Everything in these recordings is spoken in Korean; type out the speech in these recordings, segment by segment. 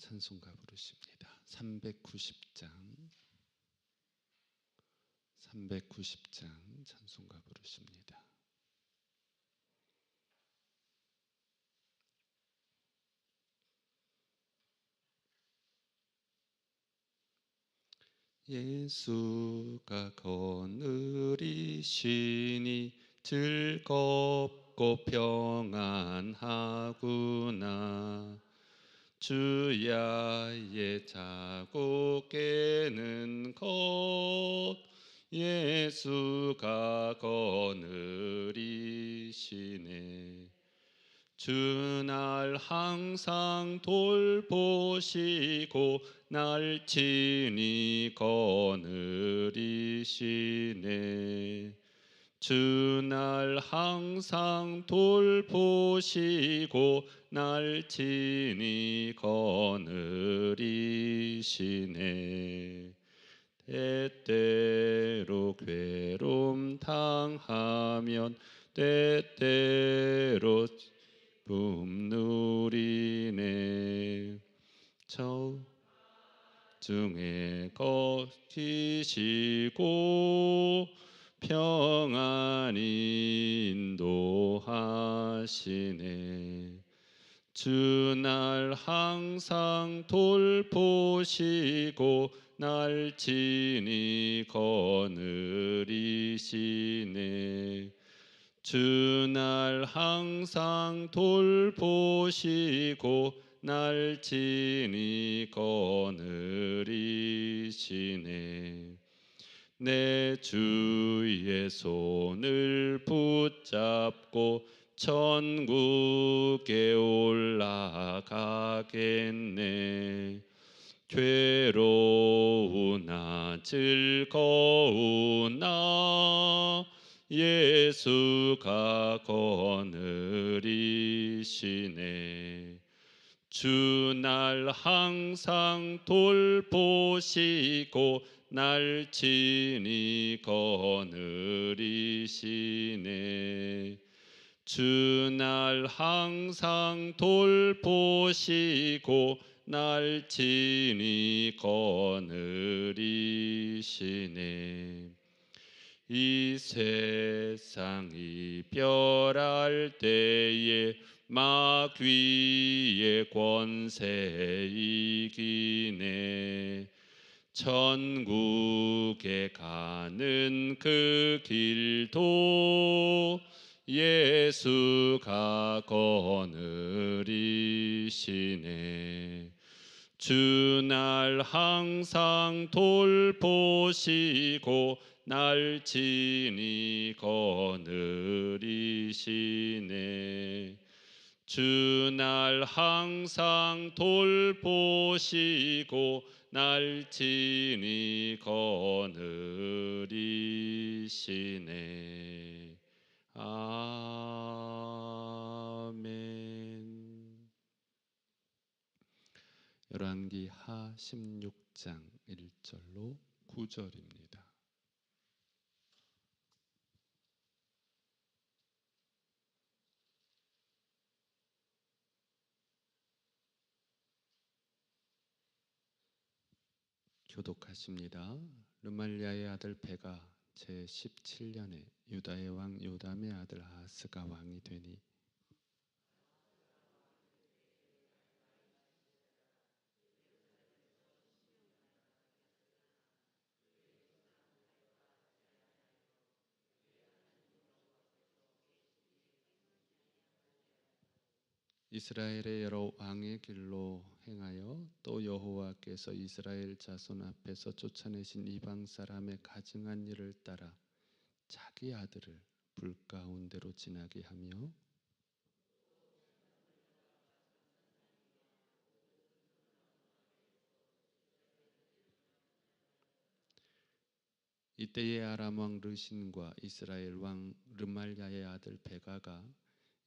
찬송가 부르십니다. 390장 390장 찬송가 부르십니다. 예수가 거느리시니 즐겁고 평안하구나 주야의 자고 깨는 것 예수가 거느리시네. 주 날 항상 돌보시고 날 친히 거느리시네 주날 항상 돌보시고 날 친히 거느리시네. 때때로 괴로움 당하면 때때로 품 누리네. 저 중에 거치시고 평안히 인도하시네. 주 날 항상 돌보시고 날 친히 거느리시네. 주 날 항상 돌보시고 날 친히 거느리시네 내 주의 손을 붙잡고 천국에 올라가겠네. 괴로우나 즐거우나 예수가 거느리시네. 주 날 항상 돌보시고 날 친히 거느리시네. 주 날 항상 돌보시고 날 친히 거느리시네. 이 세상 이별할 때에 마귀의 권세 이기네 천국에 가는 그 길도 예수가 거느리시네. 주 날 항상 돌보시고 날 친히 거느리시네. 주 날 항상 돌보시고 날 친히 거느리시네 아멘 열왕기 하 16장 1절로 9절입니다. 교독하십니다. 르말리아의 아들 베가 제 17년에 유다의 왕 요담의 아들 아하스가 왕이 되니 이스라엘의 여러 왕의 길로 행하여 또 여호와께서 이스라엘 자손 앞에서 쫓아내신 이방 사람의 가증한 일을 따라 자기 아들을 불 가운데로 지나게 하며 이때의 아람 왕 르신과 이스라엘 왕 르말야의 아들 베가가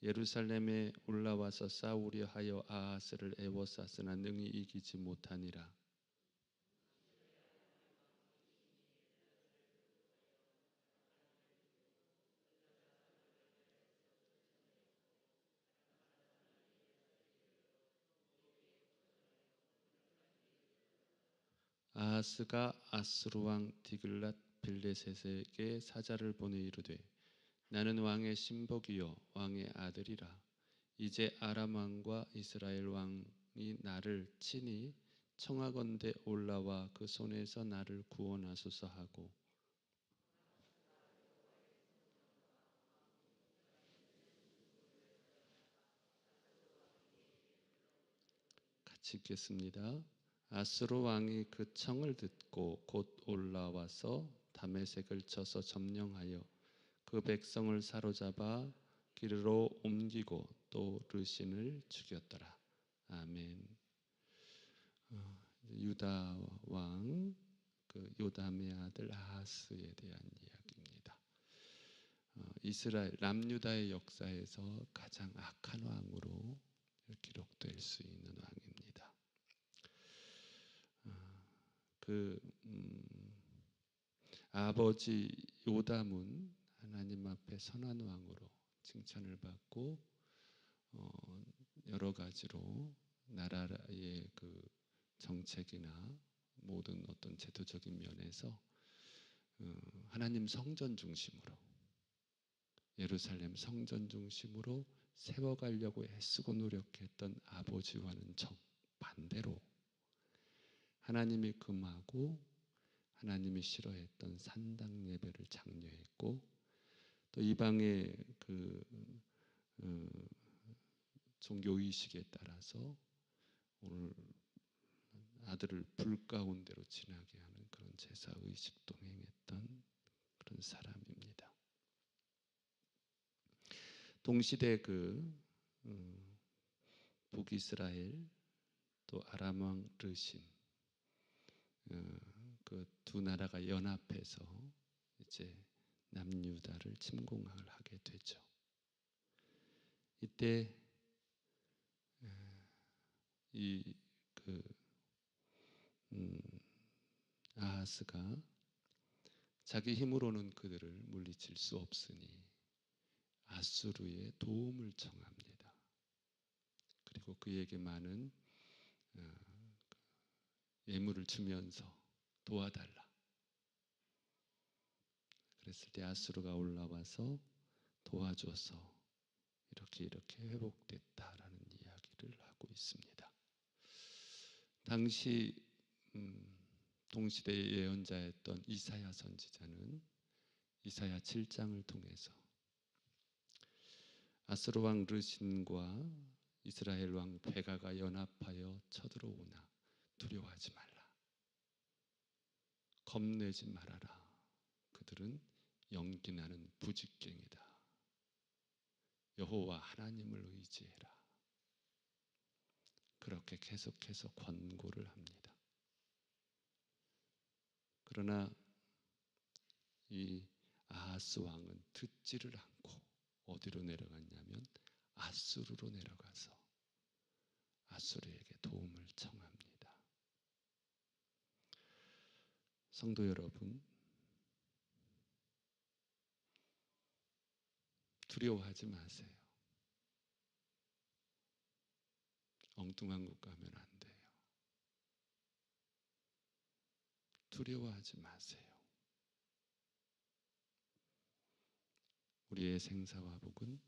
예루살렘에 올라와서 싸우려 하여 아하스를 애워쌌으나 능히 이기지 못하니라. 아하스가 아스루 왕 디글랏 빌레셋에게 사자를 보내 이르되 나는 왕의 신복이요 왕의 아들이라 이제 아람 왕과 이스라엘 왕이 나를 친히 청하건대 올라와 그 손에서 나를 구원하소서 하고 같이 읽겠습니다. 아스로 왕이 그 청을 듣고 곧 올라와서 다메색을 쳐서 점령하여 그 백성을 사로잡아 길로 옮기고 또 르신을 죽였더라. 아멘. 어, 유다 왕 그 요담의 아들 아하스에 대한 이야기입니다. 어, 이스라엘 남유다의 역사에서 가장 악한 왕으로 기록될 수 있는 왕입니다. 어, 그 음, 아버지 요담은 하나님 앞에 선한 왕으로 칭찬을 받고 어, 여러 가지로 나라의 그 정책이나 모든 어떤 제도적인 면에서 어, 하나님 성전 중심으로 예루살렘 성전 중심으로 세워가려고 애쓰고 노력했던 아버지와는 정 반대로 하나님이 금하고 하나님이 싫어했던 산당 예배를 장려했고 또 이방의 그 어, 종교 의식에 따라서 오늘 아들을 불 가운데로 지나게 하는 그런 제사 의식도 행했던 그런 사람입니다. 동시대 그 음, 북이스라엘 또 아람 왕 르신 어, 그두 나라가 연합해서 이제 남유다를 침공을 하게 되죠. 이때 이그 음, 아하스가 자기 힘으로는 그들을 물리칠 수 없으니 아수르의 도움을 청합니다. 그리고 그에게 많은 어, 예물을 주면서 도와달라. 그랬을 때 아수르가 올라와서 도와줘서 이렇게 이렇게 회복됐다라는 이야기를 하고 있습니다. 당시 음, 동시대의 예언자였던 이사야 선지자는 이사야 7장을 통해서 아스로 왕 르신과 이스라엘 왕 베가가 연합하여 쳐들어오나 두려워하지 말라. 겁내지 말아라. 그들은 연기나는 부직갱이다. 여호와 하나님을 의지해라. 그렇게 계속해서 권고를 합니다. 그러나 이 아하스 왕은 듣지를 않고 어디로 내려갔냐면 아수르로 내려가서 아수르에게 도움을 청합니다. 성도 여러분, 두려워하지 마세요. 엉뚱한 곳 가면 안 돼요. 두려워하지 마세요. 우리의 생사와 복은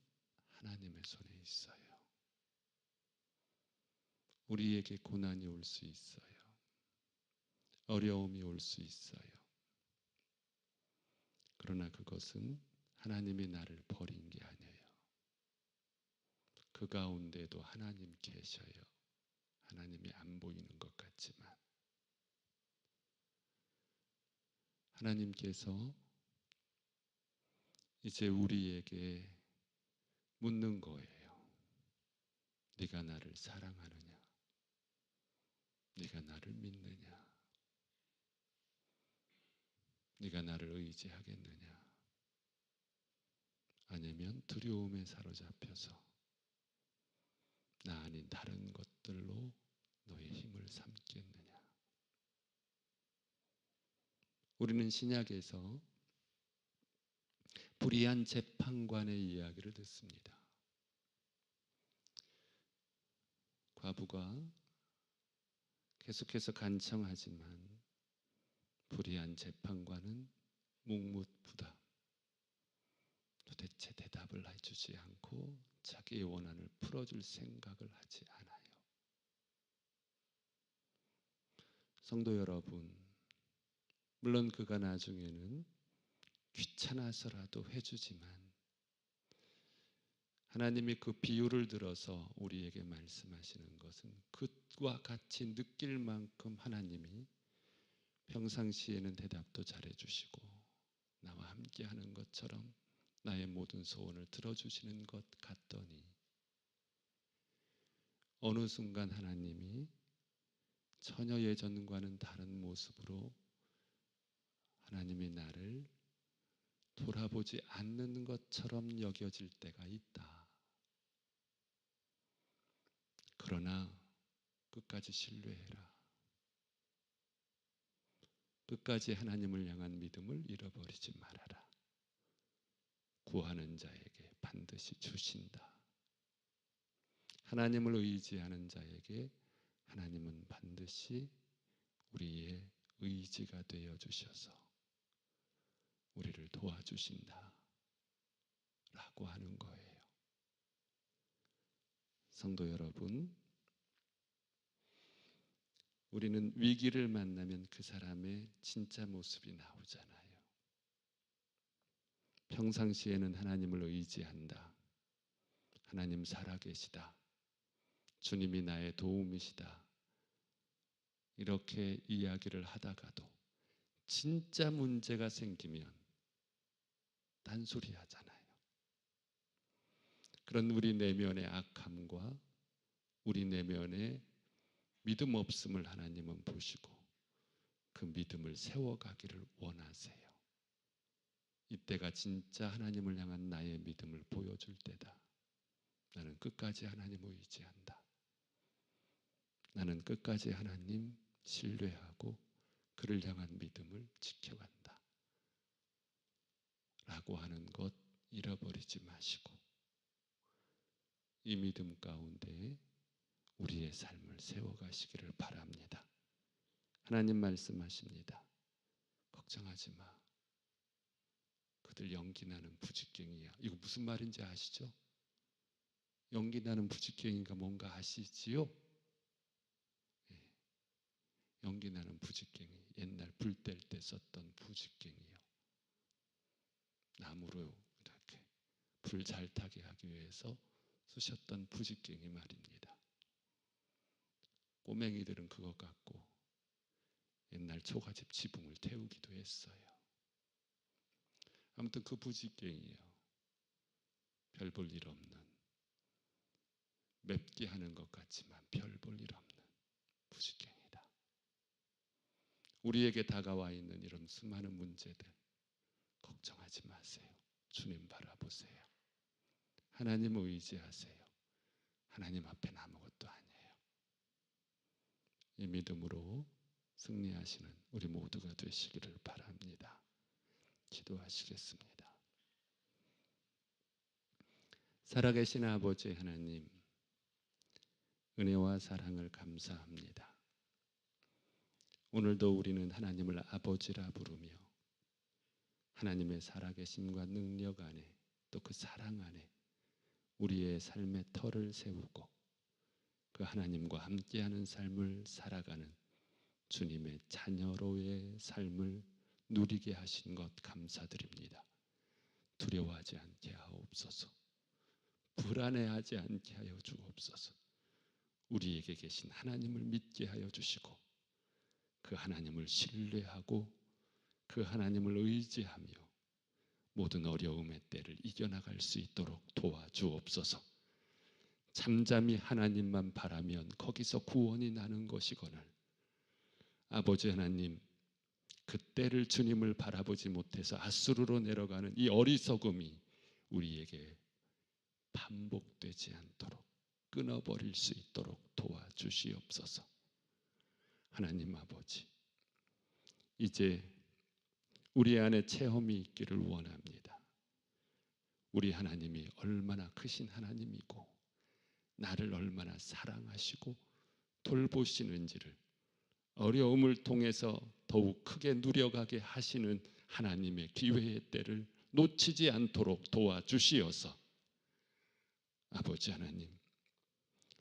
하나님의 손에 있어요. 우리에게 고난이 올 수 있어요. 어려움이 올 수 있어요. 그러나 그것은 하나님이 나를 버린 게 아니에요. 그 가운데도 하나님 계셔요. 하나님이 안 보이는 것 같지만 하나님께서 이제 우리에게 묻는 거예요. 네가 나를 사랑하느냐? 네가 나를 믿느냐? 네가 나를 의지하겠느냐? 아니면 두려움에 사로잡혀서 나 아닌 다른 것들로 너의 힘을 삼겠느냐? 우리는 신약에서 불의한 재판관의 이야기를 듣습니다. 과부가 계속해서 간청하지만 불의한 재판과는 묵묵부답. 도대체 대답을 해주지 않고 자기의 원한을 풀어줄 생각을 하지 않아요. 성도 여러분, 물론 그가 나중에는 귀찮아서라도 해주지만 하나님이 그 비유를 들어서 우리에게 말씀하시는 것은 그와 같이 느낄 만큼 하나님이 평상시에는 대답도 잘해주시고 나와 함께 하는 것처럼 나의 모든 소원을 들어주시는 것 같더니 어느 순간 하나님이 전혀 예전과는 다른 모습으로 하나님이 나를 돌아보지 않는 것처럼 여겨질 때가 있다. 그러나 끝까지 신뢰해라. 끝까지 하나님을 향한 믿음을 잃어버리지 말아라. 구하는 자에게 반드시 주신다. 하나님을 의지하는 자에게 하나님은 반드시 우리의 의지가 되어 주셔서 우리를 도와주신다. 라고 하는 거예요. 성도 여러분, 우리는 위기를 만나면 그 사람의 진짜 모습이 나오잖아요. 평상시에는 하나님을 의지한다. 하나님 살아계시다. 주님이 나의 도움이시다. 이렇게 이야기를 하다가도 진짜 문제가 생기면 딴소리 하잖아요. 그런 우리 내면의 악함과 우리 내면의 믿음 없음을 하나님은 보시고 그 믿음을 세워가기를 원하세요. 이때가 진짜 하나님을 향한 나의 믿음을 보여줄 때다. 나는 끝까지 하나님을 의지한다. 나는 끝까지 하나님 신뢰하고 그를 향한 믿음을 지켜간다. 라고 하는 것 잃어버리지 마시고 이 믿음 가운데 우리의 삶을 세워가시기를 바랍니다. 하나님 말씀하십니다. 걱정하지 마. 그들 연기 나는 부직갱이야. 이거 무슨 말인지 아시죠? 연기 나는 부직갱이가 뭔가 아시지요? 예. 연기 나는 부직갱이. 옛날 불 뗄 때 썼던 부직갱이요. 나무로 이렇게 불 잘 타게 하기 위해서 쓰셨던 부직갱이 말입니다. 꼬맹이들은 그것 갖고 옛날 초가집 지붕을 태우기도 했어요. 아무튼 그 부직갱이요. 별 볼 일 없는 맵게 하는 것 같지만 별 볼 일 없는 부직갱이다. 우리에게 다가와 있는 이런 수많은 문제들 걱정하지 마세요. 주님 바라보세요. 하나님 의지하세요. 하나님 앞엔 아무것도 아니에요. 이 믿음으로 승리하시는 우리 모두가 되시기를 바랍니다. 기도하시겠습니다. 살아계신 아버지 하나님, 은혜와 사랑을 감사합니다. 오늘도 우리는 하나님을 아버지라 부르며 하나님의 살아계심과 능력 안에 또 그 사랑 안에 우리의 삶의 터를 세우고 그 하나님과 함께하는 삶을 살아가는 주님의 자녀로의 삶을 누리게 하신 것 감사드립니다. 두려워하지 않게 하옵소서. 불안해하지 않게 하여 주옵소서. 우리에게 계신 하나님을 믿게 하여 주시고 그 하나님을 신뢰하고 그 하나님을 의지하며 모든 어려움의 때를 이겨나갈 수 있도록 도와주옵소서. 잠잠히 하나님만 바라면 거기서 구원이 나는 것이거늘 아버지 하나님 그때를 주님을 바라보지 못해서 아수르로 내려가는 이 어리석음이 우리에게 반복되지 않도록 끊어버릴 수 있도록 도와주시옵소서. 하나님 아버지, 이제 우리 안에 체험이 있기를 원합니다. 우리 하나님이 얼마나 크신 하나님이고, 나를 얼마나 사랑하시고 돌보시는지를 어려움을 통해서 더욱 크게 누려가게 하시는 하나님의 기회의 때를 놓치지 않도록 도와주시어서. 아버지 하나님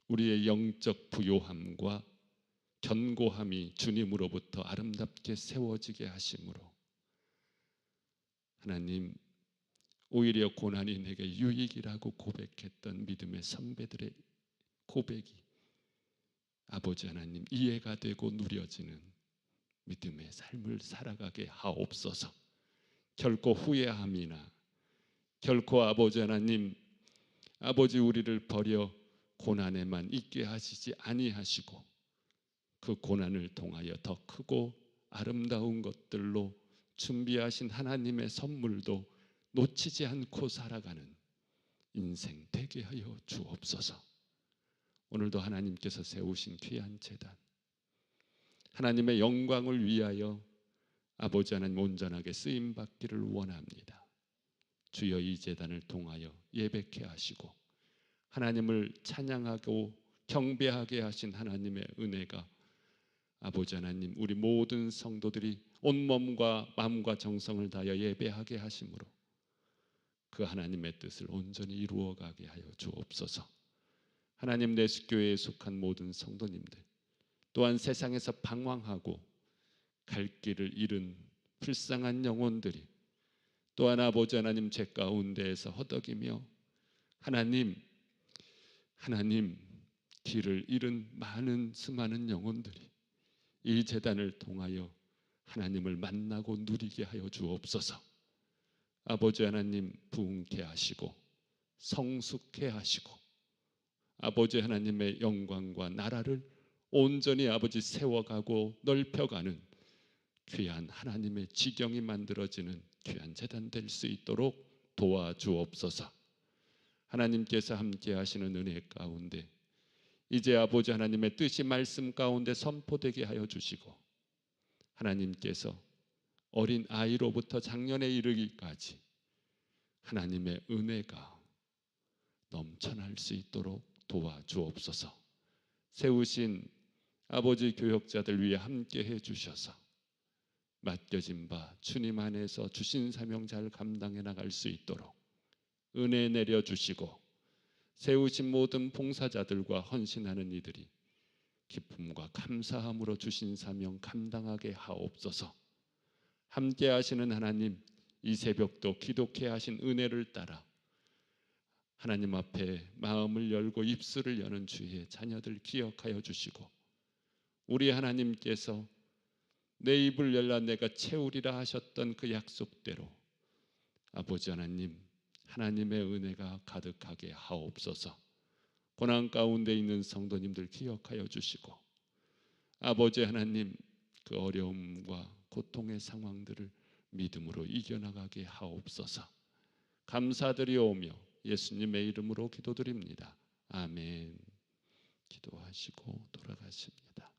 우리의 영적 부요함과 견고함이 주님으로부터 아름답게 세워지게 하심으로 하나님 오히려 고난이 내게 유익이라고 고백했던 믿음의 선배들의 고백이 아버지 하나님 이해가 되고 누려지는 믿음의 삶을 살아가게 하옵소서. 결코 후회함이나 결코 아버지 하나님 아버지 우리를 버려 고난에만 있게 하시지 아니하시고 그 고난을 통하여 더 크고 아름다운 것들로 준비하신 하나님의 선물도 놓치지 않고 살아가는 인생 되게 하여 주옵소서. 오늘도 하나님께서 세우신 귀한 재단 하나님의 영광을 위하여 아버지 하나님 온전하게 쓰임 받기를 원합니다. 주여 이 재단을 통하여 예배케 하시고 하나님을 찬양하고 경배하게 하신 하나님의 은혜가 아버지 하나님 우리 모든 성도들이 온 몸과 마음과 정성을 다하여 예배하게 하심으로 그 하나님의 뜻을 온전히 이루어 가게 하여 주옵소서. 하나님 내수교회에 속한 모든 성도님들 또한 세상에서 방황하고 갈 길을 잃은 불쌍한 영혼들이 또한 아버지 하나님 제 가운데에서 허덕이며 하나님 하나님 길을 잃은 많은 수많은 영혼들이 이 재단을 통하여 하나님을 만나고 누리게 하여 주옵소서. 아버지 하나님 부흥케 하시고 성숙케 하시고 아버지 하나님의 영광과 나라를 온전히 아버지 세워가고 넓혀가는 귀한 하나님의 지경이 만들어지는 귀한 재단 될 수 있도록 도와주옵소서. 하나님께서 함께 하시는 은혜 가운데 이제 아버지 하나님의 뜻이 말씀 가운데 선포되게 하여 주시고 하나님께서 어린 아이로부터 작년에 이르기까지 하나님의 은혜가 넘쳐날 수 있도록 도와주옵소서. 세우신 아버지 교역자들 위해 함께 해 주셔서 맡겨진 바 주님 안에서 주신 사명 잘 감당해 나갈 수 있도록 은혜 내려 주시고 세우신 모든 봉사자들과 헌신하는 이들이 기쁨과 감사함으로 주신 사명 감당하게 하옵소서. 함께 하시는 하나님 이 새벽도 기독해 하신 은혜를 따라 하나님 앞에 마음을 열고 입술을 여는 주의 자녀들 기억하여 주시고 우리 하나님께서 내 입을 열라 내가 채우리라 하셨던 그 약속대로 아버지 하나님 하나님의 은혜가 가득하게 하옵소서. 고난 가운데 있는 성도님들 기억하여 주시고 아버지 하나님 그 어려움과 고통의 상황들을 믿음으로 이겨나가게 하옵소서. 감사드리오며 예수님의 이름으로 기도드립니다. 아멘. 기도하시고 돌아가십니다.